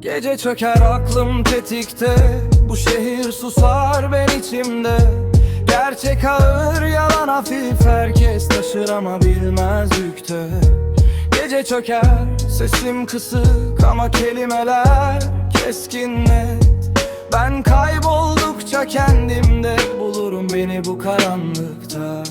Gece çöker aklım tetikte. Bu şehir susar ben içimde. Gerçek ağır yalan hafif Herkes taşır ama bilmez yükte. Gece çöker sesim kısık Ama kelimeler keskin net. Ben kayboldukça kendimde Bulurum beni bu karanlıkta.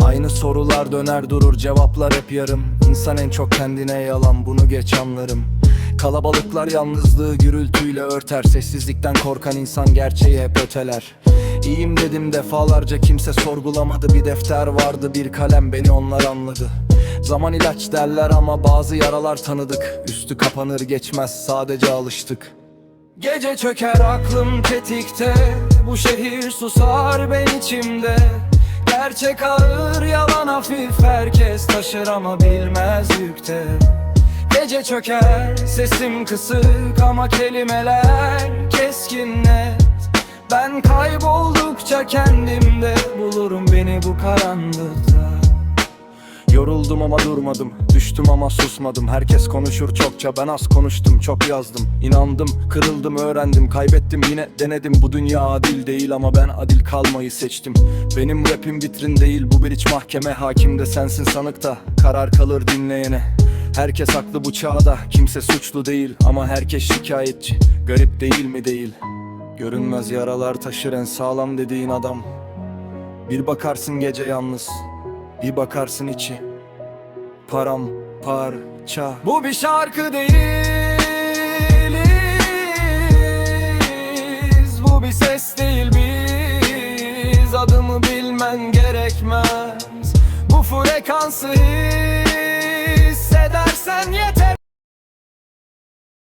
Aynı sorular döner durur cevaplar hep yarım. İnsan en çok kendine yalan bunu geç anlarım Kalabalıklar yalnızlığı gürültüyle örter. Sessizlikten korkan insan gerçeği hep öteler. İyiyim dedim defalarca kimse sorgulamadı. Bir defter vardı bir kalem beni onlar anladı. Zaman ilaç derler ama bazı yaralar tanıdık. Üstü kapanır geçmez sadece alıştık. Gece çöker aklım tetikte. Bu şehir susar ben içimde. Gerçek ağır yalan hafif Herkes taşır ama bilmez yükte Gece çöker sesim kısık Ama kelimeler keskin net. Ben kayboldukça kendimde Bulurum beni bu karanlıkta. Yoruldum ama durmadım Düştüm ama susmadım. Herkes konuşur çokça Ben az konuştum çok yazdım. İnandım kırıldım öğrendim Kaybettim yine denedim. Bu dünya adil değil ama ben adil kalmayı seçtim. Benim rapim vitrin değil Bu bir iç mahkeme. Hakim de sensin sanıkta Karar kalır dinleyene Herkes haklı bu çağda Kimse suçlu değil. Ama herkes şikayetçi Garip değil mi değil? Görünmez yaralar taşır en sağlam dediğin adam. Bir bakarsın gece yalnız bir bakarsın içi. Param parça. Bu bir şarkı değiliz. Bu bir ses değil biz. Adımı bilmen gerekmez. Bu frekansı hiç